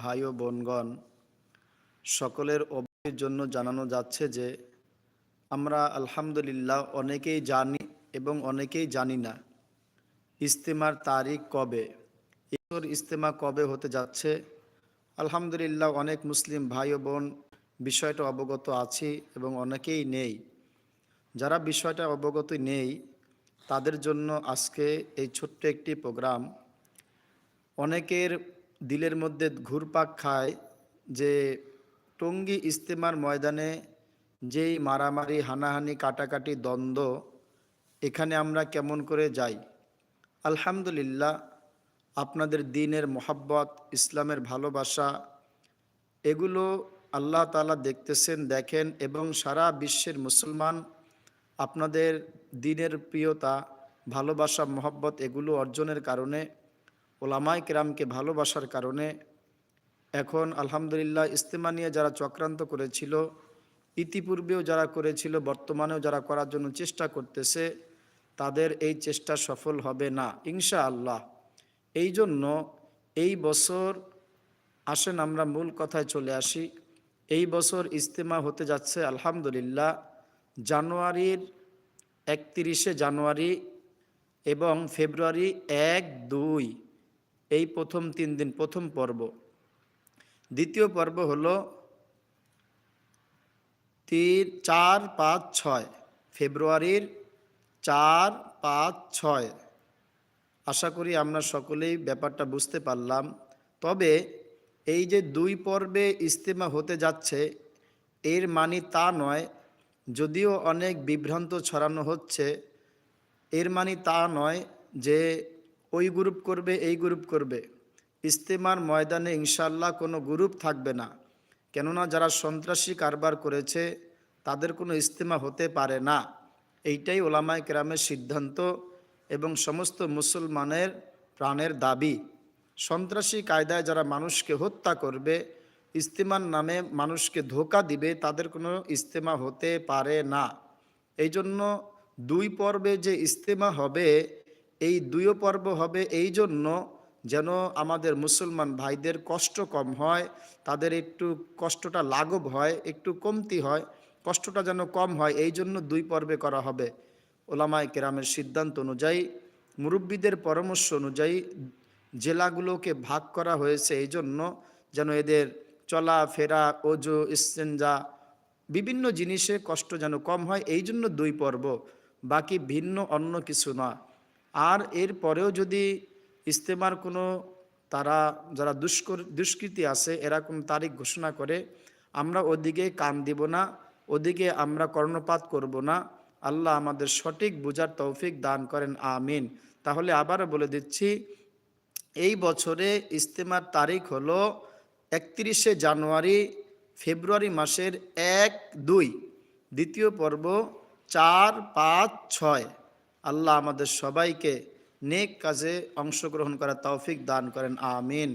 ভাই ও বোনগণ, সকলের অবহির জন্য জানানো যাচ্ছে যে, আমরা আলহামদুলিল্লাহ অনেকেই জানি এবং অনেকেই জানি না ইস্তেমার তারিখ কবে। ঈশ্বর ইস্তেমা কবে হতে যাচ্ছে? আলহামদুলিল্লাহ অনেক মুসলিম ভাই ও বোন বিষয়টা অবগত আছি এবং অনেকেই নেই। যারা বিষয়টা অবগত নেই, তাদের জন্য আজকে এই ছোট্ট একটি প্রোগ্রাম। অনেকের দিলের মধ্যে ঘুরপাক খায় যে টঙ্গী ইস্তেমার ময়দানে যেই মারামারি, হানাহানি, কাটাকাটি, দ্বন্দ্ব, এখানে আমরা কেমন করে যাই? আলহামদুলিল্লাহ, আপনাদের দিনের মোহাব্বত, ইসলামের ভালোবাসা, এগুলো আল্লাহ তালা দেখতেছেন, দেখেন এবং সারা বিশ্বের মুসলমান আপনাদের দিনের প্রিয়তা, ভালোবাসা, মোহব্বত এগুলো অর্জনের কারণে ওলামাই কেরামকে ভালোবাসার কারণে এখন আলহামদুলিল্লাহ ইস্তেমা নিয়ে যারা চক্রান্ত করেছিল, ইতিপূর্বেও যারা করেছিল, বর্তমানেও যারা করার জন্য চেষ্টা করতেছে, তাদের এই চেষ্টা সফল হবে না ইনশা আল্লাহ এই জন্য এই বছর, আসেন আমরা মূল কথায় চলে আসি, এই বছর ইস্তেমা হতে যাচ্ছে আলহামদুলিল্লাহ জানুয়ারির একত্রিশে জানুয়ারি এবং ফেব্রুয়ারি এক দুই। এই প্রথম তিন দিন, প্রথম পর্ব। দ্বিতীয় পর্ব হলো তিন, চার, পাঁচ, ছয়। ফেব্রুয়ারির চার, পাঁচ, ছয়। আশা করি আমরা সকলেই ব্যাপারটা বুঝতে পারলাম। তবে এই যে দুই পর্বে ইস্তেমা হতে যাচ্ছে, এর মানে তা নয়, যদিও অনেক বিভ্রান্ত ছড়ানো হচ্ছে, এর মানে তা নয় যে ওই গ্রুপ করবে, এই গ্রুপ করবে। ইস্তেমার ময়দানে ইনশাল্লাহ কোনো গ্রুপ থাকবে না। কেননা যারা সন্ত্রাসী কারবার করেছে, তাদের কোনো ইস্তেমা হতে পারে না। এইটাই ওলামায় কেরামের সিদ্ধান্ত এবং সমস্ত মুসলমানের প্রাণের দাবি। সন্ত্রাসী কায়দায় যারা মানুষকে হত্যা করবে, ইস্তেমার নামে মানুষকে ধোকা দিবে, তাদের কোনো ইস্তেমা হতে পারে না। এই জন্য দুই পর্বে যে ইস্তেমা হবে এই দুইও পর্ব হবে এই জন্য যেন আমাদের মুসলমান ভাইদের কষ্ট কম হয়, তাদের একটু কষ্টটা লাঘব হয়, একটু কমতি হয়, কষ্টটা যেন কম হয়, এই জন্য দুই পর্বে করা হবে। ওলামায় কেরামের সিদ্ধান্ত অনুযায়ী, মুরব্বীদের পরামর্শ অনুযায়ী জেলাগুলোকে ভাগ করা হয়েছে এই জন্য যেন এদের চলা ফেরা ওজো ইস্তেঞ্জা বিভিন্ন জিনিসে কষ্ট যেন কম হয়, এই জন্য দুই পর্ব। বাকি ভিন্ন অন্য কিছু না। আর এর পরেও যদি ইস্তেমার কোনো তারা, যারা দুষ্কর, দুষ্কৃতি আছে, এরা কোনো তারিখ ঘোষণা করে, আমরা ওদিকে কান দিব না, ওদিকে আমরা কর্ণপাত করব না। আল্লাহ আমাদের সঠিক বুঝার তৌফিক দান করেন, আমিন। তাহলে আবারও বলে দিচ্ছি, এই বছরে ইস্তেমার তারিখ হলো একত্রিশে জানুয়ারি, ফেব্রুয়ারি মাসের এক দুই, দ্বিতীয় পর্ব চার পাঁচ ছয়। আল্লাহ আমাদের সবাইকে নেক কাজে অংশগ্রহণ করার তৌফিক দান করেন। আমিন।